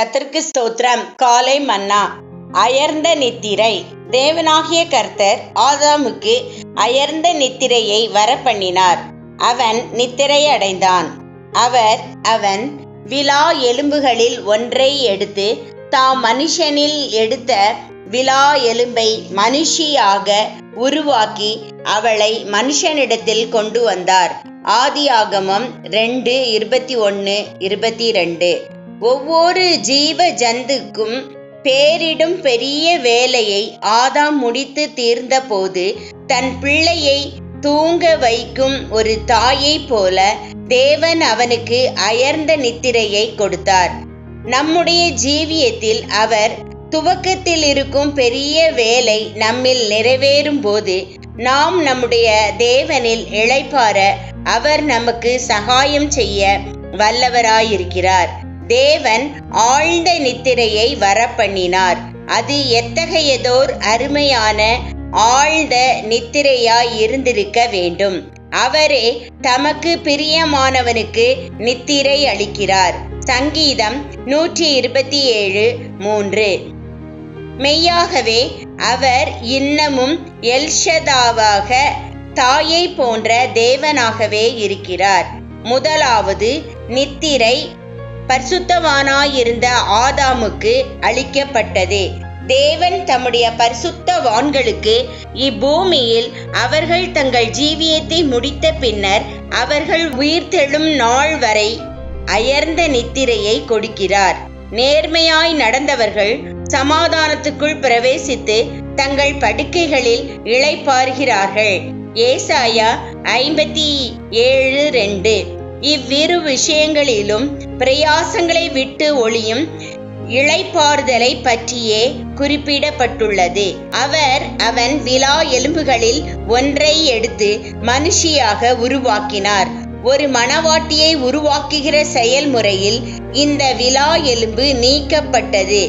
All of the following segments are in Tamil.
கத்திற்கு ஸ்தோத்திரம். காலை மன்னா. அயர்ந்த நித்திரை. தேவனாகிய கர்த்தர் ஆதாமுக்கு அயர்ந்த நித்திரையை வரப்பண்ணினார். அவன் நித்திரை அடைந்தான். அவர் அவன் விலா எலும்புகளில் ஒன்றை எடுத்து தாம் மனுஷனில் எடுத்த விலா எலும்பை மனுஷியாக உருவாக்கி அவளை மனுஷனிடத்தில் கொண்டு வந்தார். ஆதியாகமம் ரெண்டு இருபத்தி ஒன்று இருபத்தி ரெண்டு. ஒவ்வொரு ஜீவ ஜந்துக்கும் பேரிடும் பெரிய வேலையை ஆதாம் முடித்து தீர்ந்தபோது தன் பிள்ளையை தூங்க வைக்கும் ஒரு தாயைப் போல தேவன் அவனுக்கு அயர்ந்த நித்திரையை கொடுத்தார். நம்முடைய ஜீவியத்தில் அவர் துவக்கத்தில் இருக்கும் பெரிய வேலை நம்மில் நிறைவேறும் போது நாம் நம்முடைய தேவனில் இழைப்பார அவர் நமக்கு சகாயம் செய்ய வல்லவராயிருக்கிறார். தேவன் ஆழ்ந்த நித்திரையை வரப்பண்ணினார். அது எத்தகையதோர் அருமையான ஆழ்ந்த நித்திரையாய் இருந்திருக்க வேண்டும். அவரே தமக்கு பிரியமானவனுக்கு நித்திரை அளிக்கிறார். சங்கீதம் நூற்றி இருபத்தி ஏழு மூன்று. மெய்யாகவே அவர் இன்னமும் எல்ஷதாவாக தாயை போன்ற தேவனாகவே இருக்கிறார். முதலாவது நித்திரை பரிசுத்தவானாயிருந்த ஆதாமுக்கு அளிக்கப்பட்டது. தேவன் தம்முடைய பரிசுத்தவான்களுக்கு இப்பூமியில் அவர்கள் தங்கள் ஜீவியத்தை முடித்த பின்னர் அவர்கள் உயிர்த்தெழும் நாள் வரை அயர்ந்த நித்திரையை கொடுக்கிறார். நேர்மையாய் நடந்தவர்கள் சமாதானத்துக்குள் பிரவேசித்து தங்கள் படுக்கைகளில் இளைப்பாறுகிறார்கள். ஏசாயா ஐம்பத்தி ஏழு ரெண்டு. இவ்விரு விஷயங்களிலும் பிரயாசங்களை விட்டு ஒளியும் இளைப்பாறுதலை பற்றியே குறிப்பிடப்பட்டுள்ளது. அவர் அவன் விழா எலும்புகளில் ஒன்றை எடுத்து மனுஷியாக உருவாக்கினார். ஒரு மணவாட்டியை உருவாக்குகிற செயல்முறையில் இந்த விலா எலும்பு நீக்கப்பட்டது.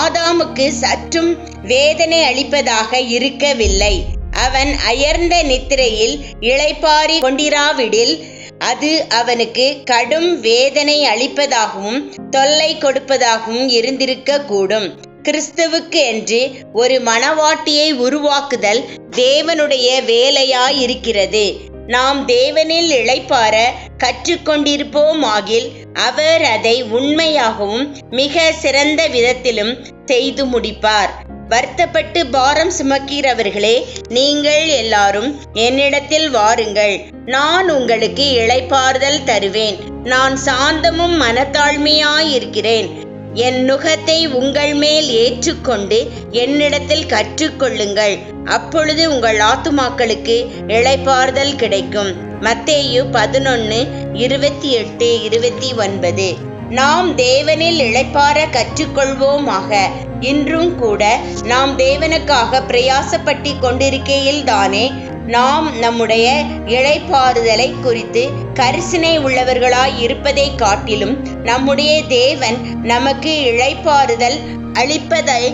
ஆதாமுக்கு சற்றும் வேதனை அளிப்பதாக இருக்கவில்லை. அவன் அயர்ந்த நித்திரையில் இளைப்பாரி கொண்டிராவிடில் அது அவனுக்கு கடும் வேதனை அளிப்பதாகவும் தொல்லை கொடுப்பதாகவும் இருந்திருக்க கூடும் கிறிஸ்துவுக்கு என்று ஒரு மனவாட்டியை உருவாக்குதல் தேவனுடைய வேலையாயிருக்கிறது. நாம் தேவனில் இளைப்பார கற்றுக்கொண்டிருப்போமாகில் அவர் அதை உண்மையாகவும் மிக சிறந்த விதத்திலும் செய்து முடிப்பார். வருத்தப்பட்டு பாரம் சுமக்கிறவர்களே நீங்கள் எல்லாரும் என்னிடத்தில் வாருங்கள். நான் உங்களுக்கு இளைப்பாறுதல் தருவேன். நான் சாந்தமும் மனத்தாழ்மையாயிருக்கிறேன். என் நுகத்தை உங்கள் மேல் ஏற்றுக்கொண்டு என்னிடத்தில் கற்றுக்கொள்ளுங்கள். அப்பொழுது உங்கள் ஆத்துமாக்களுக்கு இளைப்பாறுதல் கிடைக்கும். மத்தேயு பதினொன்று இருபத்தி எட்டு இருபத்தி ஒன்பது. நாம் தேவனில் இழைப்பார கற்றுக்கொள்வோமாக. இன்றும் கூட நாம் தேவனுக்காக பிரயாசப்பட்டு கொண்டிருக்கையில் தானே நாம் நம்முடைய இழைப்பாறுதலை குறித்து கரிசனை உள்ளவர்களாய் இருப்பதை காட்டிலும் நம்முடைய தேவன் நமக்கு இழைப்பாறுதல் அளிப்பதை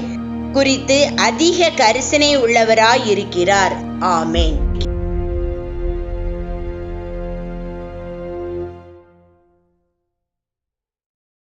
குறித்து அதிக கரிசனை உள்ளவராய் இருக்கிறார் ஆமேன்.